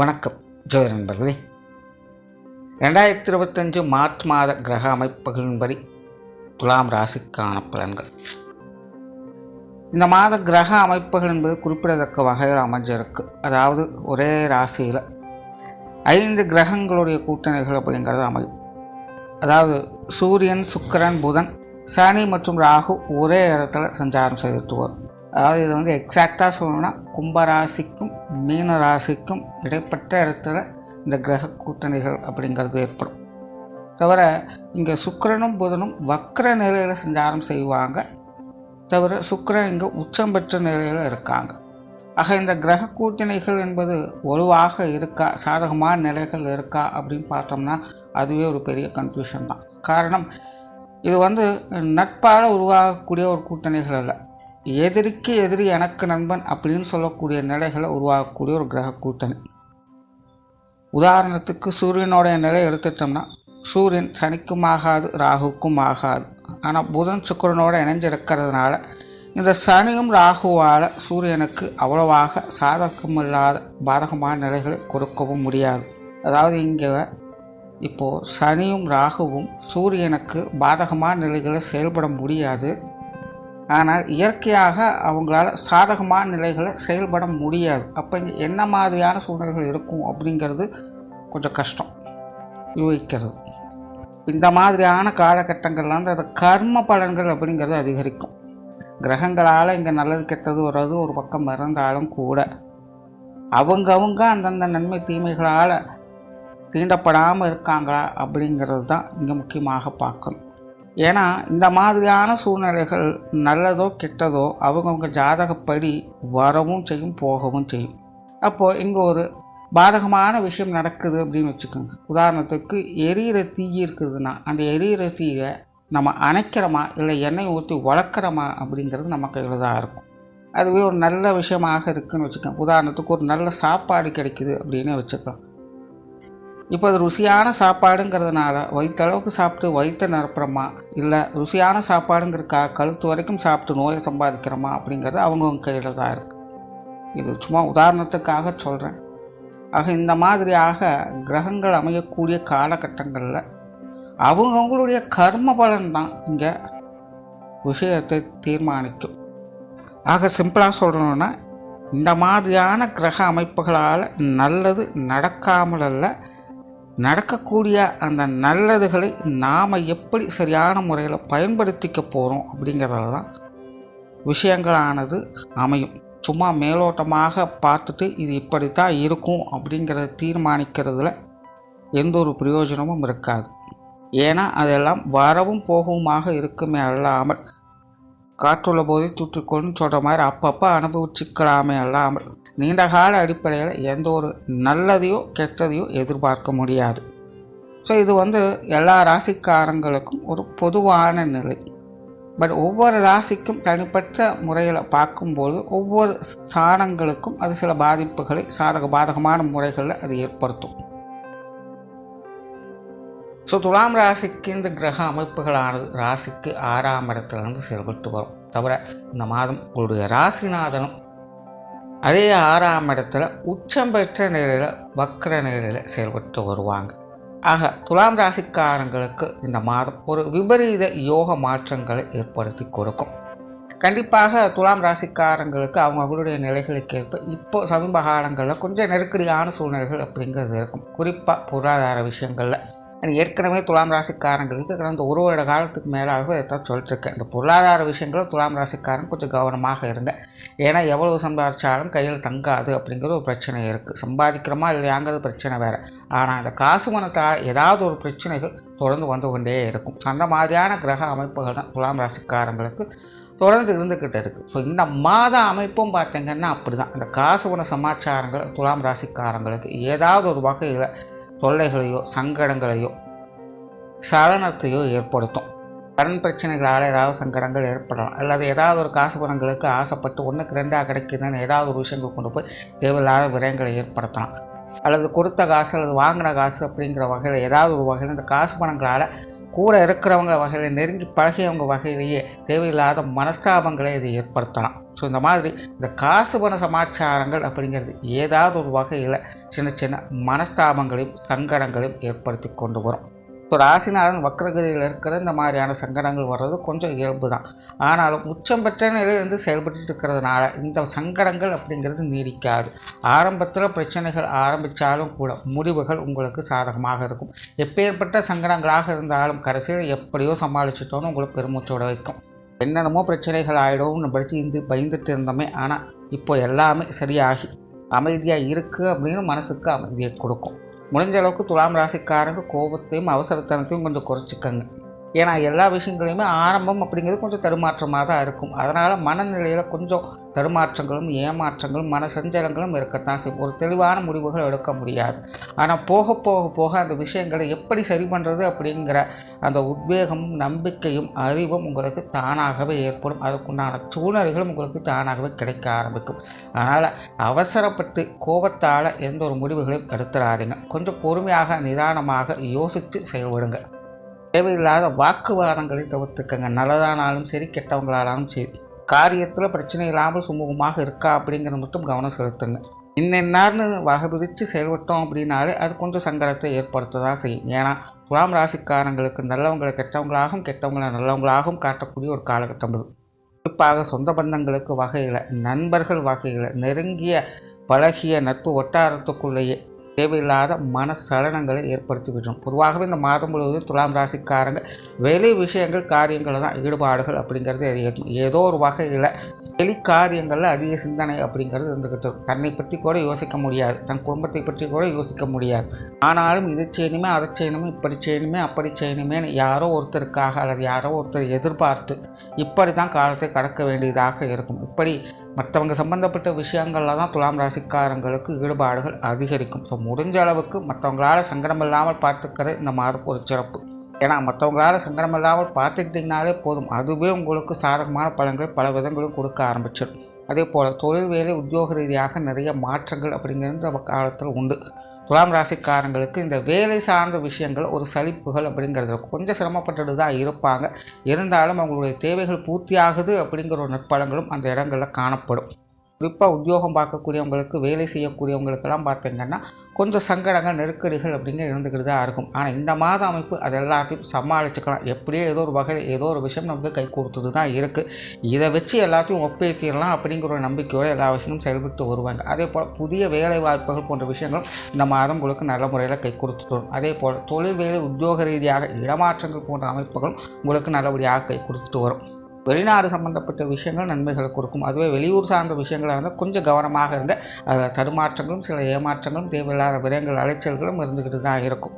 வணக்கம். ஜோதி நண்பர்களே ரெண்டாயிரத்தி இருபத்தஞ்சு மார்ச் மாத கிரக அமைப்புகளின்படி துலாம் ராசிக்கான பலன்கள். இந்த மாத கிரக அமைப்புகள் என்பது குறிப்பிடத்தக்க வகையில் அமைஞ்சிருக்கு. அதாவது ஒரே ராசியில் ஐந்து கிரகங்களுடைய கூட்டணிகள் அப்படிங்கிறது அமையும். அதாவது சூரியன் சுக்கிரன் புதன் சனி மற்றும் ராகு ஒரே இடத்துல சஞ்சாரம் செய்துட்டு வரும். அதாவது இது வந்து எக்ஸாக்டாக சொல்லணும்னா கும்பராசிக்கும் மீன ராசிக்கும் இடைப்பட்ட இடத்துல இந்த கிரக கூட்டணிகள் அப்படிங்கிறது ஏற்படும். தவிர இங்கே சுக்கரனும் புதனும் வக்ர நிலையில் சஞ்சாரம் செய்வாங்க. தவிர சுக்கரன் இங்கே உச்சம் பெற்ற நிலையில் இருக்காங்க. ஆக இந்த கிரக கூட்டணிகள் என்பது வலுவாக இருக்கா சாதகமான நிலைகள் இருக்கா அப்படின்னு பார்த்தோம்னா அதுவே ஒரு பெரிய கன்ஃபியூஷன் தான். காரணம் இது வந்து நட்பால் உருவாகக்கூடிய ஒரு கூட்டணிகள் அல்ல. எதிரிக்கு எதிரி எனக்கு நண்பன் அப்படின்னு சொல்லக்கூடிய நிலைகளை உருவாகக்கூடிய ஒரு கிரக கூட்டணி. உதாரணத்துக்கு சூரியனுடைய நிலை எடுத்துட்டோம்னா சூரியன் சனிக்கும் ஆகாது ராகுக்கும் ஆகாது. ஆனால் புதன் சுக்கிரனோட இணைஞ்சிருக்கிறதுனால இந்த சனியும் ராகுவால் சூரியனுக்கு அவ்வளவாக சாதகமில்லாத பாதகமான நிலைகளை கொடுக்கவும் முடியாது. அதாவது இங்கே இப்போது சனியும் ராகுவும் சூரியனுக்கு பாதகமான நிலைகளை செயல்பட முடியாது. ஆனால் இயற்கையாக அவங்களால சாதகமான நிலைகளை செயல்பட முடியாது. அப்போ இங்கே என்ன மாதிரியான சூழ்நிலைகள் இருக்கும் அப்படிங்கிறது கொஞ்சம் கஷ்டம். யூகிக்கிறது. இந்த மாதிரியான காலகட்டங்கள்ல வந்து அது கர்ம பலன்கள் அப்படிங்கிறது அதிகரிக்கும். கிரகங்களால் இங்கே நல்லது கெட்டது வர்றது ஒரு பக்கம் இறந்தாலும் கூட அவங்கவுங்க அந்தந்த நன்மை தீமைகளால் தீண்டப்படாமல் இருக்காங்களா அப்படிங்கிறது தான் இங்கே முக்கியமாக பார்க்கணும். ஏன்னா இந்த மாதிரியான சூழ்நிலைகள் நல்லதோ கெட்டதோ அவங்கவுங்க ஜாதகப்படி வரவும் செய்யும் போகவும் செய்யும். அப்போது இங்கே ஒரு பாதகமான விஷயம் நடக்குது அப்படின்னு வச்சுக்கோங்க. உதாரணத்துக்கு எரியிற தீ இருக்குதுன்னா அந்த எரியிற தீயை நம்ம அணைக்கிறோமா இல்லை எண்ணெய் ஊற்றி வளர்க்குறோமா அப்படிங்கிறது நம்ம கையில் தான் இருக்கும். அதுவே ஒரு நல்ல விஷயமாக இருக்குதுன்னு வச்சுக்கோங்க. உதாரணத்துக்கு ஒரு நல்ல சாப்பாடு கிடைக்குது அப்படின்னு வச்சுக்கலாம். இப்போ அது ருசியான சாப்பாடுங்கிறதுனால வயிற்றளவுக்கு சாப்பிட்டு வயிற்ற நிரப்புறமா? இல்லை ருசியான சாப்பாடுங்கிறக்கா கழுத்து வரைக்கும் சாப்பிட்டு நோயை சம்பாதிக்கிறோமா அப்படிங்கிறது அவங்கவுங்க கையில் தான் இருக்குது இது சும்மா உதாரணத்துக்காக சொல்கிறேன் ஆக இந்த மாதிரியாக கிரகங்கள் அமையக்கூடிய காலகட்டங்களில் அவங்கவுங்களுடைய கர்ம பலன் தான் இங்கே விஷயத்தை தீர்மானிக்கும். ஆக சிம்பிளாக சொல்லணுன்னா இந்த மாதிரியான கிரக அமைப்புகளால் நல்லது நடக்காமல் அல்ல நடக்கக்கூடிய அந்த நல்லதுகளை நாம் எப்படி சரியான முறையில் பயன்படுத்திக்க போகிறோம் அப்படிங்கிறதுல தான் விஷயங்களானது அமையும். சும்மா மேலோட்டமாக பார்த்துட்டு இது இப்படித்தான் இருக்கும் அப்படிங்கிறத தீர்மானிக்கிறதுல எந்த ஒரு பிரயோஜனமும் இருக்காது. ஏன்னா அதெல்லாம் வரவும் போகவுமாக இருக்குமே அல்லாமல் காற்றுள்ள போதே தூற்றிக்கொள்னு சொல்கிற மாதிரி அப்பப்போ அனுபவிச்சுக்கலாமே அல்லாமல் நீண்ட கால அடிப்படையில் எந்த ஒரு நல்லதையோ கெட்டதையோ எதிர்பார்க்க முடியாது. ஸோ இது வந்து எல்லா ராசிக்காரங்களுக்கும் ஒரு பொதுவான நிலை. பட் ஒவ்வொரு ராசிக்கும் தனிப்பட்ட முறையில் பார்க்கும்போது ஒவ்வொரு ஸ்தானங்களுக்கும் அது சில பாதிப்புகளை சாதக பாதகமான முறைகளில் அது ஏற்படுத்தும். ஸோ துலாம் ராசிக்கு இந்த கிரக அமைப்புகளானது ராசிக்கு ஆறாம் இடத்துலேருந்து செயல்பட்டு வரும். தவிர இந்த மாதம் உங்களுடைய ராசிநாதனும் அதே ஆறாம் இடத்துல உச்சம் பெற்ற நிலையில் வக்கர நிலையில் செயல்பட்டு வருவாங்க. ஆக துலாம் ராசிக்காரங்களுக்கு இந்த மாதம் ஒரு விபரீத யோக மாற்றங்களை ஏற்படுத்தி கொடுக்கும். கண்டிப்பாக துலாம் ராசிக்காரங்களுக்கு அவங்க அவங்களுடைய நிலைகளுக்கு ஏற்ப இப்போ சமீப காலங்களில் கொஞ்சம் நெருக்கடியான சூழ்நிலைகள் அப்படிங்கிறது இருக்கும். குறிப்பாக பொருளாதார விஷயங்களில். ஏற்கனவே துலாம் ராசிக்காரங்களுக்கு கடந்த ஒரு வருட காலத்துக்கு மேலாகவே இதான் சொல்லிட்டுருக்கேன் இந்த பொருளாதார விஷயங்களும் துலாம் ராசிக்காரன் கொஞ்சம் கவனமாக இருங்க. ஏன்னா எவ்வளவு சம்பாதிச்சாலும் கையில் தங்காது அப்படிங்கிற ஒரு பிரச்சனை இருக்குது சம்பாதிக்கிறோமா இல்லையாங்கிறது பிரச்சனை வேறு. ஆனால் இந்த காசு மனத்தால் ஏதாவது ஒரு பிரச்சனைகள் தொடர்ந்து வந்து கொண்டே இருக்கும். அந்த மாதிரியான கிரக அமைப்புகள் தான் துலாம் ராசிக்காரங்களுக்கு தொடர்ந்து இருந்துக்கிட்டு இருக்குது ஸோ இந்த மாத அமைப்பும் பார்த்திங்கன்னா அப்படி தான் இந்த காசு குண சமாச்சாரங்கள் துலாம் ராசிக்காரங்களுக்கு ஏதாவது ஒரு வகையில் தொல்லைகளையோ சங்கடங்களையோ சலனத்தையோ ஏற்படுத்தும். கடன் பிரச்சனைகளால் ஏதாவது சங்கடங்கள் ஏற்படலாம். அல்லது ஏதாவது ஒரு காசு பணங்களுக்கு ஆசைப்பட்டு ஒன்றுக்கு ரெண்டாக கிடைக்குதுன்னு ஏதாவது ஒரு விஷயங்கள் கொண்டு போய் தேவையில்லாத விரயங்களை ஏற்படுத்தலாம். அல்லது கொடுத்த காசு அல்லது வாங்கின காசு அப்படிங்கிற வகையில் ஏதாவது ஒரு வகையில் இந்த காசு பணங்களால் கூட இருக்கிறவங்க வகையில் நெருங்கி பழகியவங்க வகையிலேயே தேவையில்லாத மனஸ்தாபங்களை இது ஏற்படுத்தலாம். ஸோ இந்த மாதிரி இந்த காசு பண சமாச்சாரங்கள் அப்படிங்கிறது ஏதாவது ஒரு வகையில் சின்ன சின்ன மனஸ்தாபங்களையும் சங்கடங்களையும் ஏற்படுத்தி கொண்டு வரும். ஸோ ராசிநாதன் வக்கரகதியில் இருக்கிற இந்த மாதிரியான சங்கடங்கள் வர்றது கொஞ்சம் இயல்பு தான் ஆனாலும் உச்சம் பெற்ற நிலையிலிருந்து செயல்பட்டு இருக்கிறதுனால இந்த சங்கடங்கள் அப்படிங்கிறது நீடிக்காது. ஆரம்பத்தில் பிரச்சனைகள் ஆரம்பித்தாலும் கூட முடிவுகள் உங்களுக்கு சாதகமாக இருக்கும். எப்பேற்பட்ட சங்கடங்களாக இருந்தாலும் கடைசியில் எப்படியோ சமாளிச்சிட்டோன்னு உங்களுக்கு பெருமூச்சோட வைக்கும். என்னென்னமோ பிரச்சனைகள் ஆகிடும்னு படித்து இருந்து பயந்துட்டு இருந்தோமே ஆனால் இப்போ எல்லாமே சரியாகி அமைதியாக இருக்குது அப்படின்னு மனசுக்கு அமைதியை கொடுக்கும். முடிஞ்ச அளவுக்கு துலாம் ராசிக்காரங்க கோபத்தையும் அவசரத்தனத்தையும் கொஞ்சம் குறைச்சிக்கங்க. ஏன்னா எல்லா விஷயங்களையுமே ஆரம்பம் அப்படிங்கிறது கொஞ்சம் தடுமாற்றமாக தான் இருக்கும். அதனால் மனநிலையில் கொஞ்சம் தடுமாற்றங்களும் ஏமாற்றங்களும் மன சஞ்சலங்களும் இருக்கத்தான் செய்யும். ஒரு தெளிவான முடிவுகள் எடுக்க முடியாது. ஆனால் போக போக போக அந்த விஷயங்களை எப்படி சரி பண்ணுறது அப்படிங்கிற அந்த உத்வேகமும் நம்பிக்கையும் அறிவும் உங்களுக்கு தானாகவே ஏற்படும். அதுக்குண்டான சூழ்நிலைகளும் உங்களுக்கு தானாகவே கிடைக்க ஆரம்பிக்கும். அதனால் அவசரப்பட்டு கோபத்தால் எந்த ஒரு முடிவுகளையும் எடுத்துடாதீங்க கொஞ்சம் பொறுமையாக நிதானமாக யோசித்து செயல்படுங்க. தேவையில்லாத வாக்குவாதங்களை தவிர்த்துக்கங்க. நல்லதானாலும் சரி கெட்டவங்களானாலும் சரி. காரியத்தில் பிரச்சனை இல்லாமல் சுமூகமாக இருக்கா அப்படிங்கிறத மட்டும் கவனம் செலுத்துங்க. இன்னென்னார்னு வகை பிரித்து செயல்பட்டோம் அப்படின்னாலே அது கொஞ்சம் சங்கடத்தை ஏற்படுத்த தான் செய்யும். ஏன்னா துலாம் ராசிக்காரங்களுக்கு நல்லவங்களை கெட்டவங்களாகவும் கெட்டவங்களை நல்லவங்களாகவும் காட்டக்கூடிய ஒரு காலகட்டம் இது. குறிப்பாக சொந்த பந்தங்களுக்கு வகையில் நண்பர்கள் வகையில் நெருங்கிய பழகிய நட்பு வட்டாரத்துக்குள்ளேயே தேவையில்லாத மனசலனங்களை சலனங்களை விடும் பொதுவாகவே இந்த மாதம் முழுவதும் துலாம் ராசிக்காரங்க வெளி விஷயங்கள் காரியங்கள் தான் ஈடுபாடுகள் அப்படிங்கிறது இருக்கும் ஏதோ ஒரு வகையில் வெளி காரியங்களில் அதிக சிந்தனை அப்படிங்கிறது இருந்துகிட்டு இருக்கும். தன்னை பற்றி கூட யோசிக்க முடியாது. தன் குடும்பத்தை பற்றி கூட யோசிக்க முடியாது. ஆனாலும் இது செய்யணுமே அதை செய்யணுமே இப்படி செய்யணுமே அப்படி செய்யணுமே யாரோ ஒருத்தருக்காக அல்லது யாரோ ஒருத்தர் எதிர்பார்த்து இப்படி தான் காலத்தை கடக்க வேண்டியதாக இருக்கும். இப்படி மற்றவங்க சம்மந்தப்பட்ட விஷயங்களில் தான் துலாம் ராசிக்காரங்களுக்கு ஈடுபாடுகள் அதிகரிக்கும். ஸோ முடிஞ்ச அளவுக்கு மற்றவங்களால் சங்கடம் இல்லாமல் பார்த்துக்கிறது இந்த மாதம் ஒரு சிறப்பு. ஏன்னா மற்றவங்களால் சங்கடம் இல்லாமல் பார்த்துக்கிட்டிங்கனாலே போதும். அதுவே உங்களுக்கு சாதகமான பலன்களை பல விதங்களும் கொடுக்க ஆரம்பிச்சிடும். அதே போல் தொழில் வேலை உத்தியோக ரீதியாக நிறைய மாற்றங்கள் அப்படிங்கிறது இந்த காலத்தில் உண்டு. துலாம் ராசிக்காரங்களுக்கு இந்த வேலை சார்ந்த விஷயங்கள் ஒரு சலிப்புகள் அப்படிங்கிறது கொஞ்சம் சிரமப்பட்டுட்டு தான் இருப்பாங்க. இருந்தாலும் அவங்களுடைய தேவைகள் பூர்த்தியாகுது அப்படிங்கிற ஒரு நற்பலங்களும் அந்த இடங்களில் காணப்படும். குறிப்பாக உத்தியோகம் பார்க்கக்கூடியவங்களுக்கு வேலை செய்யக்கூடியவங்களுக்கெல்லாம் பார்த்திங்கன்னா கொஞ்சம் சங்கடங்கள் நெருக்கடிகள் அப்படிங்க இருந்துக்கிட்டு தான் இருக்கும். ஆனால் இந்த மாத அமைப்பு அது எல்லாத்தையும் சமாளிச்சுக்கலாம். எப்படியோ ஏதோ ஒரு வகையில் ஏதோ ஒரு விஷயம் நமக்கு கை கொடுத்துட்டு தான் இருக்குது இதை வச்சு எல்லாத்தையும் ஒப்பேற்றிடலாம் அப்படிங்கிற ஒரு நம்பிக்கையோடு எல்லா விஷயமும் செயல்பட்டு வருவாங்க. அதே போல் புதிய வேலை வாய்ப்புகள் போன்ற விஷயங்கள் இந்த மாதம் உங்களுக்கு நல்ல முறையில் கை கொடுத்துட்டு வரும். அதே போல் தொழில் வேலை உத்தியோக ரீதியாக இடமாற்றங்கள் போன்ற அமைப்புகளும் உங்களுக்கு நல்லபடியாக கை கொடுத்துட்டு வரும். வெளிநாடு சம்மந்தப்பட்ட விஷயங்கள் நன்மைகளை கொடுக்கும். அதுவே வெளியூர் சார்ந்த விஷயங்களாக இருந்தால் கொஞ்சம் கவனமாக இருங்க. அதில் தடுமாற்றங்களும் சில ஏமாற்றங்களும் தேவையில்லாத விரயங்கள் அலைச்சல்களும் இருந்துக்கிட்டு தான் இருக்கும்.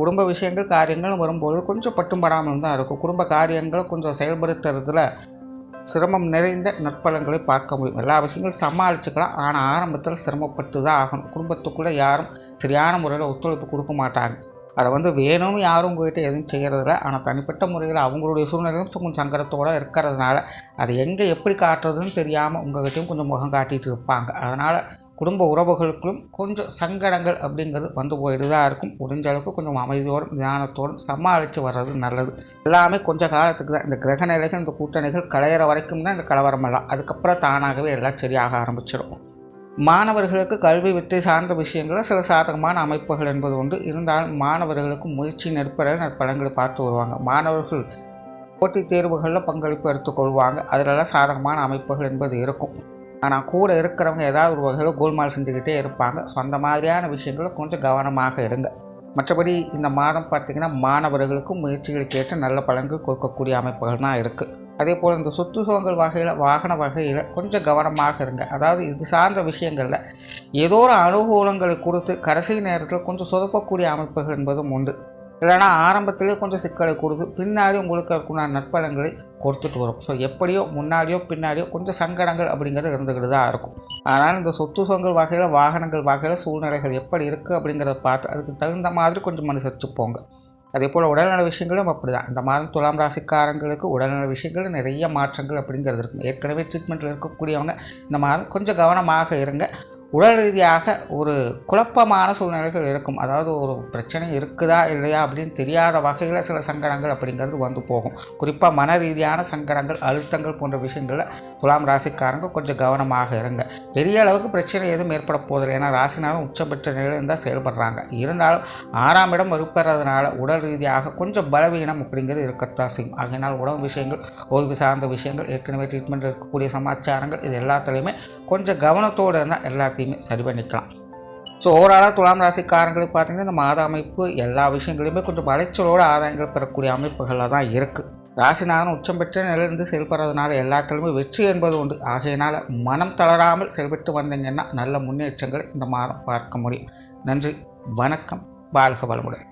குடும்ப விஷயங்கள் காரியங்கள் வரும்போது கொஞ்சம் பட்டும் படாமல் தான் இருக்கும். குடும்ப காரியங்களை கொஞ்சம் செயல்படுத்துறதுல சிரமம் நிறைந்த நற்பலன்களை பார்க்க முடியும். எல்லா விஷயங்களும் சமாளிச்சுக்கலாம். ஆனால் ஆரம்பத்தில் சிரமப்பட்டு தான் ஆகணும். குடும்பத்துக்குள்ளே யாரும் சரியான முறையில் ஒத்துழைப்பு கொடுக்க மாட்டாங்க. அதை வந்து வேணும்னு யாரும் உங்ககிட்ட எதுவும் செய்கிறதில்ல ஆனால் தனிப்பட்ட முறையில் அவங்களுடைய சூழ்நிலையும் கொஞ்சம் சங்கடத்தோடு இருக்கிறதுனால அதை எங்கே எப்படி காட்டுறதுன்னு தெரியாமல் உங்கள்கிட்டையும் கொஞ்சம் முகம் காட்டிகிட்டு இருப்பாங்க. அதனால் குடும்ப உறவுகளுக்கும் கொஞ்சம் சங்கடங்கள் அப்படிங்கிறது வந்து போயிட்டு தான் இருக்கும். முடிஞ்ச அளவுக்கு கொஞ்சம் அமைதியோடும் ஞானத்தோடும் சமாளித்து வர்றது நல்லது. எல்லாமே கொஞ்சம் காலத்துக்கு தான் இந்த கிரக நிலைகள் இந்த கூட்டணிகள் களையிற வரைக்கும் தான் இந்த கலவரமெல்லாம். அதுக்கப்புறம் தானாகவே எல்லாம் சரியாக ஆரம்பிச்சிடும் மாணவர்களுக்கு கல்வி வித்தை சார்ந்த விஷயங்களில் சில சாதகமான அமைப்புகள் என்பது உண்டு. இருந்தாலும் மாணவர்களுக்கு முயற்சி நெற்பட நற்பலங்களை பார்த்து வருவாங்க. மாணவர்கள் போட்டித் தேர்வுகளில் பங்களிப்பு எடுத்துக்கொள்வாங்க அதிலெல்லாம் சாதகமான அமைப்புகள் என்பது இருக்கும். ஆனால் கூட இருக்கிறவங்க ஏதாவது ஒரு வகையில் கோல்மால் செஞ்சுக்கிட்டே இருப்பாங்க. ஸோ அந்த மாதிரியான விஷயங்களை கொஞ்சம் கவனமாக இருங்க. மற்றபடி இந்த மாதம் பார்த்திங்கன்னா மாணவர்களுக்கும் முயற்சிகளுக்கு ஏற்ற நல்ல பலன்கள் கொடுக்கக்கூடிய அமைப்புகள் தான் இருக்குது அதே போல் இந்த சொத்து சுகங்கள் வகையில் வாகன வகையில் கொஞ்சம் கவனமாக இருங்க. அதாவது இது சார்ந்த விஷயங்களில் ஏதோ ஒரு அனுகூலங்களை கொடுத்து கடைசி நேரத்தில் கொஞ்சம் சொதப்பக்கூடிய அமைப்புகள் என்பதும் உண்டு. இல்லைனா ஆரம்பத்திலே கொஞ்சம் சிக்கலை கொடுத்து பின்னாடி உங்களுக்கு அதுக்குண்டான நற்பலன்களை கொடுத்துட்டு வரும். ஸோ எப்படியோ முன்னாடியோ பின்னாடியோ கொஞ்சம் சங்கடங்கள் அப்படிங்கிறது இருந்துக்கிட்டு தான் இருக்கும். அதனால் இந்த சொத்து சுகங்கள் வகையில் வாகனங்கள் வகையில் சூழ்நிலைகள் எப்படி இருக்குது அப்படிங்கிறத பார்த்து அதுக்கு தகுந்த மாதிரி கொஞ்சம் அனுசரித்து போங்க. அதே போல் உடல்நல விஷயங்களும் அப்படி தான் இந்த மாதம் துலாம் ராசிக்காரங்களுக்கு உடல்நல விஷயங்கள் நிறைய மாற்றங்கள் அப்படிங்கிறது இருக்கும் ஏற்கனவே ட்ரீட்மெண்ட்டில் இருக்கக்கூடியவங்க இந்த மாதம் கொஞ்சம் கவனமாக இருங்க. உடல் ரீதியாக ஒரு குழப்பமான சூழ்நிலைகள் இருக்கும். அதாவது ஒரு பிரச்சனை இருக்குதா இல்லையா அப்படின்னு தெரியாத வகையில் சில சங்கடங்கள் அப்படிங்கிறது வந்து போகும். குறிப்பாக மன ரீதியான சங்கடங்கள் அழுத்தங்கள் போன்ற விஷயங்களில் துலாம் ராசிக்காரங்க கொஞ்சம் கவனமாக இருங்க. பெரிய அளவுக்கு பிரச்சனை எதுவும் ஏற்பட போதில்லை ஏன்னா ராசினாலும் உச்சபட்ச நிலையில் தான் செயல்படுறாங்க. இருந்தாலும் ஆறாம் இடம் இருப்பதுனால உடல் ரீதியாக கொஞ்சம் பலவீனம் அப்படிங்கிறது இருக்கத்தான் செய்யும். ஆகையினால் உணவு விஷயங்கள் ஓய்வு சார்ந்த விஷயங்கள் ஏற்கனவே ட்ரீட்மெண்ட் இருக்கக்கூடிய சமாச்சாரங்கள் இது எல்லாத்துலேயுமே கொஞ்சம் கவனத்தோடு இருந்தால் எல்லாத்தையும் எல்லாத்தையுமே சரி பண்ணிக்கலாம். ஸோ ஓவராலாக துலாம் ராசிக்காரங்களுக்கு பார்த்தீங்கன்னா இந்த மாத அமைப்பு எல்லா விஷயங்களையுமே கொஞ்சம் வளைச்சலோட ஆதாயங்கள் பெறக்கூடிய அமைப்புகளில் தான் இருக்குது ராசிநாதன் உச்சம் பெற்ற நிலையிலிருந்து செயல்படுறதுனால எல்லாத்திலுமே வெற்றி என்பது உண்டு. ஆகையினால் மனம் தளராமல் செயல்பட்டு வந்தீங்கன்னா நல்ல முன்னேற்றங்களை இந்த மாதம் பார்க்க முடியும். நன்றி வணக்கம் வாழ்க வளமுடன்.